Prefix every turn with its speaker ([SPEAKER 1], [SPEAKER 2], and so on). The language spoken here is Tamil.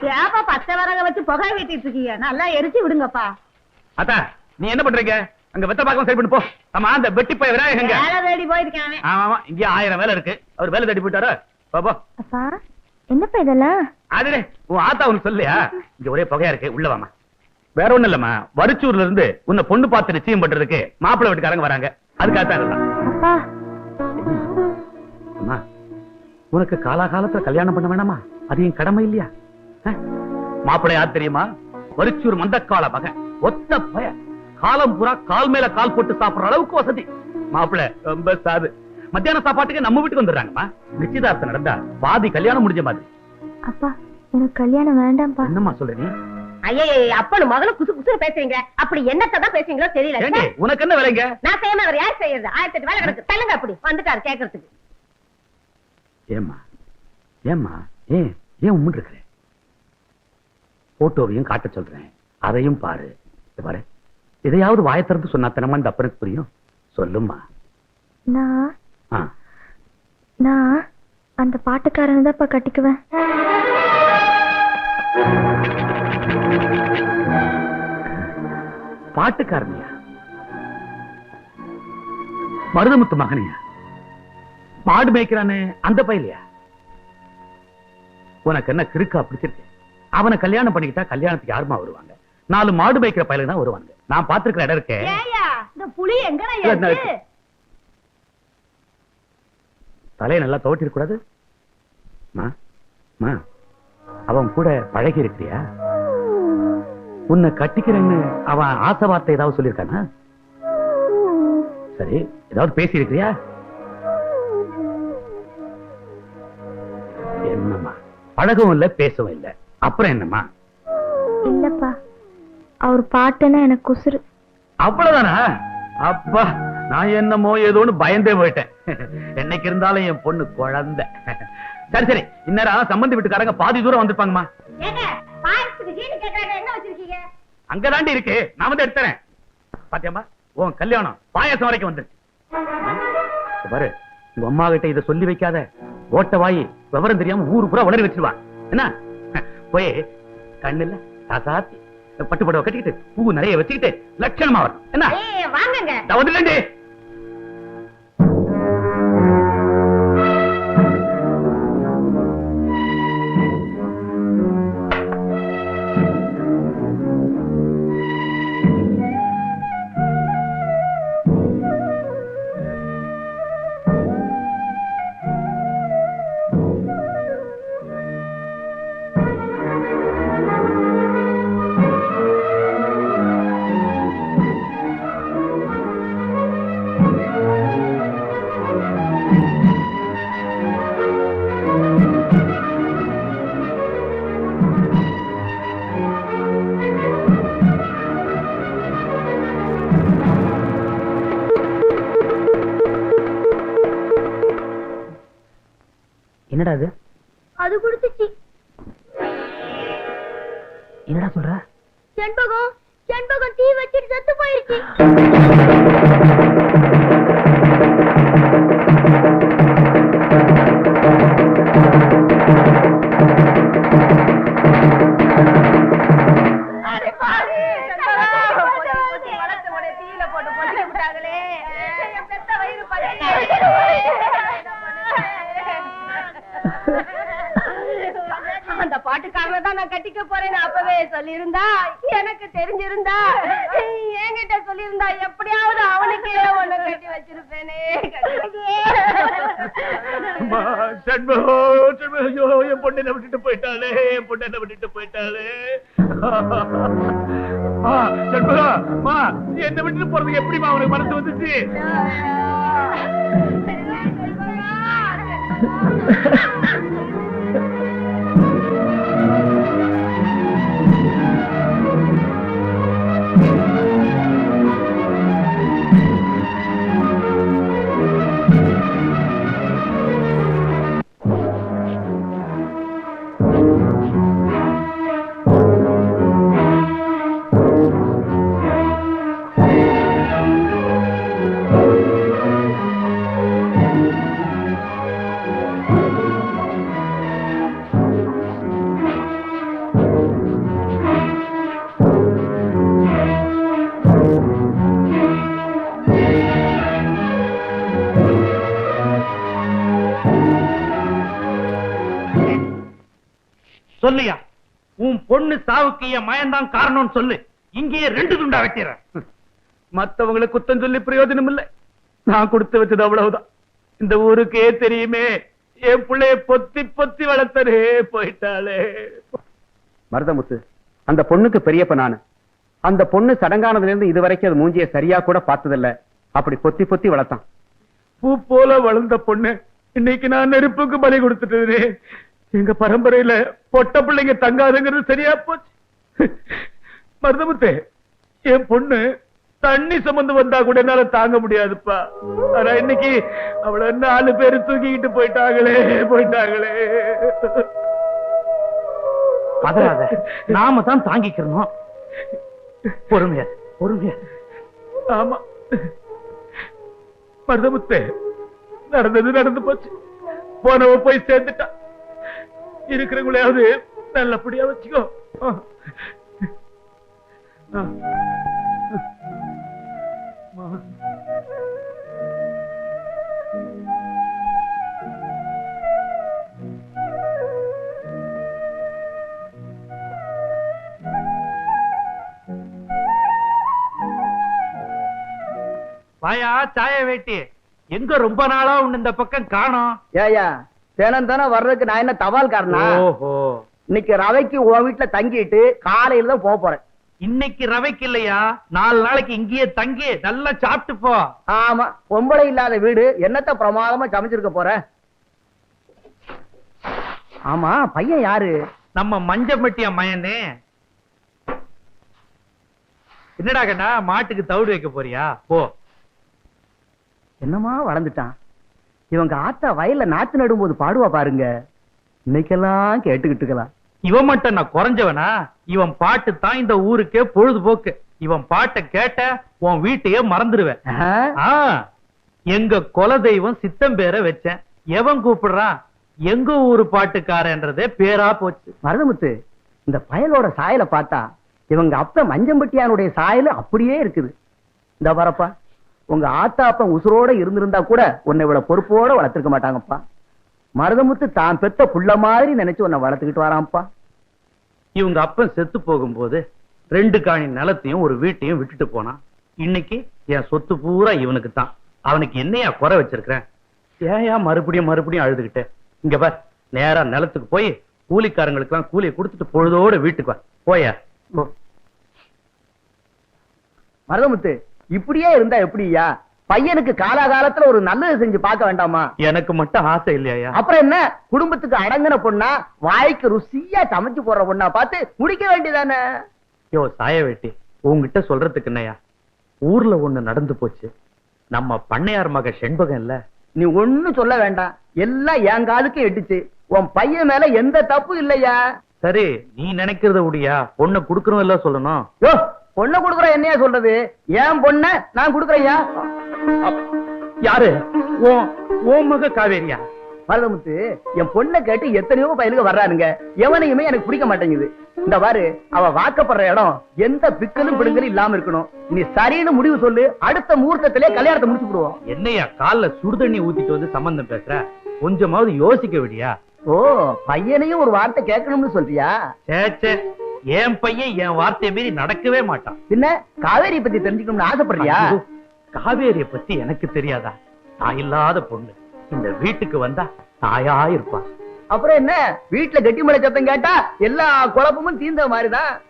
[SPEAKER 1] ஏப்பா பச்சை வரக வச்சு புகை வீட்டிட்டு இருக்கீங்க. நல்லா எரிச்சு விடுங்கப்பா.
[SPEAKER 2] அத்தா நீ என்ன பண்றீங்க? அங்க வெத்த பாக்கம் சரி பண்ணி போ. ஆமா அந்த வெட்டி போய் விநாயகர் எங்க?
[SPEAKER 1] வேலை தேடி போயிருக்கேன் அவன்.
[SPEAKER 2] ஆமா ஆமா இங்க ஆயிரம் வேலை இருக்கு. அவர் வேலை தேடி போயிட்டாரோ? போ, போ.
[SPEAKER 3] அப்பா என்னப்பா இதெல்லாம்?
[SPEAKER 2] அதுடே உன் ஆத்தா உனக்கு சொல்லியா? இங்க ஒரே புகையா இருக்கு உள்ள வாமா வேற ஒண்ணும் இல்லம்மா வரிச்சூர்ல இருந்து உன்னை பொண்ணு பார்த்து நிச்சயம் பண்றதுக்கு மாப்பிள்ளை வீட்டுக்காரங்க வராங்க. அதுக்காகத்தான் எல்லாம்
[SPEAKER 3] அப்பா.
[SPEAKER 2] அம்மா உனக்கு காலாகாலத்துல கல்யாணம் பண்ண வேணாமா? அது என் கடமை இல்லையா? மாப்பிள்ளை யார் தெரியுமா? வரிச்சூர் மந்தக்கால மகன். ஒத்த பய. காலம் பூரா கால் மேல கால் போட்டு சாப்பிடுற அளவுக்கு வசதி. மாப்பிள்ளை ரொம்ப சாது. மத்தியான சாப்பாட்டுக்கு நம்ம வீட்டுக்கு வந்துடுறாங்கம்மா. நிச்சயதார்த்தம் நடந்தா பாதி கல்யாணம் முடிஞ்ச மாதிரி.
[SPEAKER 3] அப்பா எனக்கு கல்யாணம் வேண்டாம்ப்பா.
[SPEAKER 2] என்னம்மா சொல்ற நீ?
[SPEAKER 1] ஐயே மகனும் மகளும் குசு குசு பேசுறீங்க. அப்படி என்னத்தை தான் பேசுறீங்களோ தெரியல.
[SPEAKER 2] உனக்கு என்ன விலைங்க?
[SPEAKER 1] நான் செய்யாம அவர் யார் செய்யறது? ஆயிரத்தி எட்டு வேலை கிடக்கு. தள்ளுங்க அப்படி. வந்துட்டாரு கேக்குறதுக்கு.
[SPEAKER 2] ஏம்மா? ஏம்மா? ஏன் ஏன் உம்முன்னு இருக்கிற? போட்டோவையும் காட்ட சொல்றேன். அதையும் பாரு. பாரு. இதையாவது வாயை திறந்து சொன்னா தினமா இந்த அப்பனுக்கு புரியும்? சொல்லும்மா.
[SPEAKER 3] நான். நான் அந்த பாட்டுக்காரனை தான்ப்பா கட்டிக்குவேன்.
[SPEAKER 2] பாட்டுக்காரனியா? மருதமுத்து மகனியா? மாடு மேய்க்கிறானே அந்த பையலையா? உனக்கு என்ன கிறுக்கா பிடிச்சிருக்கு? அவனை கல்யாணம் பண்ணிக்கிட்டா கல்யாணத்துக்கு யாருமா வருவாங்க? நாலு மாடு மேய்க்கிற பையலுக்கு தான் வருவாங்க நான் பாத்துருக்கிற இடம் இருக்கே.
[SPEAKER 1] ஏயா இந்த புலி எங்கடா
[SPEAKER 2] என்ன
[SPEAKER 1] ஏச்சு
[SPEAKER 2] இருக்கு? தலையை நல்லா துவட்டிருக்க கூடாது. அவன் கூட பழகி இருக்கிறியா உன்னை கட்டிக்கிறேன்னு அவன் ஆசை வார்த்தை ஏதாவது சொல்லியிருக்கானா? சரி ஏதாவது பேசி இருக்கிறியா என்னம்மா பழகவும் இல்ல பேசவும் இல்ல. அப்புறம் என்னம்மா?
[SPEAKER 3] இல்லப்பா அவர் பாட்டுன்னா எனக்கு குசுறு
[SPEAKER 2] அவ்வளவுதானா? அப்பா நான் என்னமோ ஏதோன்னு பயந்தே போயிட்டேன். என்னைக்கு இருந்தாலும் என் பொண்ணு குழந்தை. சரி சரி இந்நேரம் சம்பந்தி வீட்டுக்காரங்க பாதி தூரம் வந்திருப்பாங்கம்மா.
[SPEAKER 1] ஏங்க பாயசத்துக்கு சீனி கேக்குறாங்க என்ன வச்சிருக்கீங்க?
[SPEAKER 2] அங்கதாண்டி இருக்கு. நான் வந்து எடுத்துறேன். பாத்தியம்மா உன் கல்யாணம் பாயாசம் வரைக்கும் வந்துருச்சு. இத பாரு உங்க அம்மா கிட்ட இத சொல்லி வைக்காத. ஓட்ட வாயி விவரம் தெரியாம ஊரு பூரா உளறி வச்சிருவா. என்ன? போய் கண்ணுல காசாத்தி பட்டு புடவை கட்டிக்கிட்டு பூ நிறைய வச்சுக்கிட்டு லட்சணமா வரும். என்ன?
[SPEAKER 1] வாங்குங்க.
[SPEAKER 2] என்னடா இது?
[SPEAKER 3] அது கொடுத்துச்சு
[SPEAKER 2] என்னடா சொல்ற?
[SPEAKER 3] செண்பகம் செண்பகம் தீ வச்சிட்டு செத்து போயிருச்சு
[SPEAKER 1] தான் நான் கட்டிக்க போறேன்னு அப்பவே சொல்லியிருந்தா? எனக்கு தெரிஞ்சிருந்தா? என்கிட்ட சொல்லியிருந்தா எப்படியாவது அவனுக்கே ஒண்ணு கட்டி வச்சிருப்பேனே.
[SPEAKER 2] என் பொண்ணை என்னை விட்டுட்டு போயிட்டாளே என் பொண்ணை என்னை விட்டுட்டு போயிட்டாளே. என்னை விட்டுட்டு போறதுக்கு எப்படிம்மா உனக்கு மனசு வந்துச்சு? சொல்லியா? உன் பொண்ணு சாவுக்கு என் மயன்தான் காரணம்னு சொல்லு. இங்கேயே ரெண்டு துண்டா வெட்டிடுறேன். மத்தவங்களுக்கு குத்தம் சொல்லி பிரயோஜனம் இல்லை நான் கொடுத்து வச்சது அவ்வளவுதான். இந்த ஊருக்கே தெரியுமே என் பிள்ளைய பொத்தி பொத்தி வளர்த்தனே போயிட்டாளே.
[SPEAKER 4] மருதமுத்து அந்த பொண்ணுக்கு பெரியப்ப நானு. அந்த பொண்ணு சடங்கானதுல இருந்து இது வரைக்கும் அது மூஞ்சிய சரியா கூட பார்த்ததில்ல. அப்படி பொத்தி பொத்தி வளர்த்தான்.
[SPEAKER 2] பூ போல வளர்ந்த பொண்ணு இன்னைக்கு நான் நெருப்புக்கு பலி கொடுத்துட்டேனே. எங்க பரம்பரையில பொட்ட பிள்ளைங்க தங்காதுங்கிறது சரியா போச்சு. மருதமுத்தே என் பொண்ணு தண்ணி சுமந்து வந்தா கூட என்னால தாங்க முடியாதுப்பா. ஆனா இன்னைக்கு அவள நாலு பேரு தூக்கிக்கிட்டு போயிட்டாங்களே போயிட்டாங்களே. பதறாத நாம தான் தாங்கிக்கிறோம் பொறுமையா பொறுமையா. ஆமா. மருதமுத்தே நடந்தது நடந்து போச்சு. போனவ போய் சேர்ந்துட்டா. இருக்கிறவங்களையாவது நல்லபடியா வச்சுக்கோ. ஆ. வாயா சாய வேட்டி. எங்க ரொம்ப நாளா உன் இந்த பக்கம் காணோம்?
[SPEAKER 5] ஏயா தினம் தானே வர்றதுக்கு நான் என்ன தபால் காரணா
[SPEAKER 2] ஓஹோ.
[SPEAKER 5] இன்னைக்கு ரவைக்கு உன் வீட்டுல தங்கிட்டு காலையில தான் போக போறேன்.
[SPEAKER 2] இன்னைக்கு ரவைக்கு இல்லையா? நாலு நாளைக்கு இங்கேயே தங்கி நல்லா சாப்பிட்டு போ.
[SPEAKER 5] ஆமா பொம்பளை இல்லாத வீடு. என்னத்த பிரமாதமா சமைச்சிருக்க போற? ஆமா பையன் யாரு?
[SPEAKER 2] நம்ம மஞ்சப்பட்டியா மயனே. என்னடா கண்ணா மாட்டுக்கு தவிடு வைக்க போறியா? போ.
[SPEAKER 5] என்னமா வளர்ந்துட்டான். இவங்க ஆத்தா வயல்ல நாத்து நடும்போது பாடுவா பாருங்க. இன்னைக்கெல்லாம் கேட்டுக்கிட்டு இருக்கலாம்
[SPEAKER 2] இவன் மட்டும் நான் குறைஞ்சவனா? இவன் பாட்டு தான் இந்த ஊருக்கே பொழுதுபோக்கு. இவன் பாட்டை கேட்ட உன் வீட்டையே மறந்துடுவேன் எங்க குல தெய்வம் சித்தம் பேரை வச்சேன். எவன் கூப்பிடுறான்? எங்க ஊரு பாட்டுக்காரன்றதே பேரா போச்சு.
[SPEAKER 5] மருதமுத்து இந்த பயலோட சாயலை பார்த்தா இவங்க அப்ப மஞ்சம்பட்டியானுடைய சாயல் அப்படியே இருக்குது. இந்த வரப்பா உங்க ஆத்தா அப்பன் உசுரோட இருந்திருந்தா கூட உன்னை இவ்வளவு பொறுப்போட வளர்த்திருக்க மாட்டாங்கப்பா. மருதமுத்து தான் பெத்த புள்ள மாதிரி நினைச்சு உன்னை வளர்த்துக்கிட்டு வரான்ப்பா.
[SPEAKER 2] இவங்க அப்பன் செத்து போகும்போது ரெண்டு காணி நிலத்தையும் ஒரு வீட்டையும் விட்டுட்டு போனான். இன்னைக்கு என் சொத்து பூரா இவனுக்கு தான். அவனுக்கு என்னையா குறை வச்சிருக்கிறேன்? ஏயா மறுபடியும் மறுபடியும் அழுதுகிட்டு? இங்க பார் நேரா நிலத்துக்கு போய் கூலிக்காரங்களுக்கு எல்லாம் கூலியை கொடுத்துட்டு பொழுதோட வீட்டுக்கு வா. போயா.
[SPEAKER 5] மருதமுத்து இப்படியே இருந்தா எப்படியா பையனுக்கு காலாகாலத்துல ஒரு நல்லது செஞ்சு பார்க்க வேண்டாமா?
[SPEAKER 2] எனக்கு மட்டும் ஆசை இல்லையா?
[SPEAKER 5] அப்புறம் என்ன? குடும்பத்துக்கு அடங்கின பொண்ணா வாய்க்கு ருசியா சமைச்சு போடுற பொண்ணா பார்த்து முடிக்க வேண்டியதானே?
[SPEAKER 2] யோ சாய வெட்டி உன்கிட்ட சொல்றதுக்கு என்னையா ஊர்ல ஒண்ணு நடந்து போச்சு. நம்ம பண்ணையார் மக செண்பகம் இல்ல?
[SPEAKER 5] நீ ஒண்ணும் சொல்ல வேண்டாம். எல்லாம் என் காலுக்கு எட்டுச்சு. உன் பையன் மேல எந்த தப்பு இல்லையா?
[SPEAKER 2] சரி நீ நினைக்கிறத உடியா? பொண்ணை குடுக்கணும் இல்ல சொல்லணும்?
[SPEAKER 5] யோ பொண்ணை குடுக்குற என்னையா சொல்றது? என் பொண்ண? நான் குடுக்குறையா
[SPEAKER 2] யாரு? ஓ மக காவேரியா?
[SPEAKER 5] மருதமுத்து என் பொண்ணை கேட்டு எத்தனையோ பையனுக்கு வர்றானுங்க. எவனையுமே எனக்கு பிடிக்க மாட்டேங்குது. இந்த பாரு அவ வாக்கப்படுற இடம் எந்த பிக்கலும் பிடுங்கலும் இல்லாம இருக்கணும். நீ சரின்னு முடிவு சொல்லு அடுத்த முகூர்த்தத்திலே கல்யாணத்தை முடிச்சு விடுவோம்.
[SPEAKER 2] என்னையா கால்ல சுடுதண்ணி ஊத்திட்டு வந்து சம்பந்தம் பேசுற? கொஞ்சமாவது யோசிக்க விடியா?
[SPEAKER 5] ஓ பையனையும் ஒரு வார்த்தை கேட்கணும்னு சொல்றியா?
[SPEAKER 2] சேச்சே என் பையன் என் வார்த்தையை மீறி நடக்கவே மாட்டான்.
[SPEAKER 5] பின்ன காவேரி பத்தி தெரிஞ்சுக்கணும்னு ஆசைப்படுறியா?
[SPEAKER 2] காவேரிய பத்தி எனக்கு தெரியாதா? நான் இல்லாத பொண்ணு. இந்த வீட்டுக்கு வந்தா தாயா இருப்பா.
[SPEAKER 5] அப்புறம் என்ன? வீட்டுல கெட்டி மலை சத்தம் கேட்டா எல்லா குழப்பமும் தீர்ந்த மாதிரிதான்.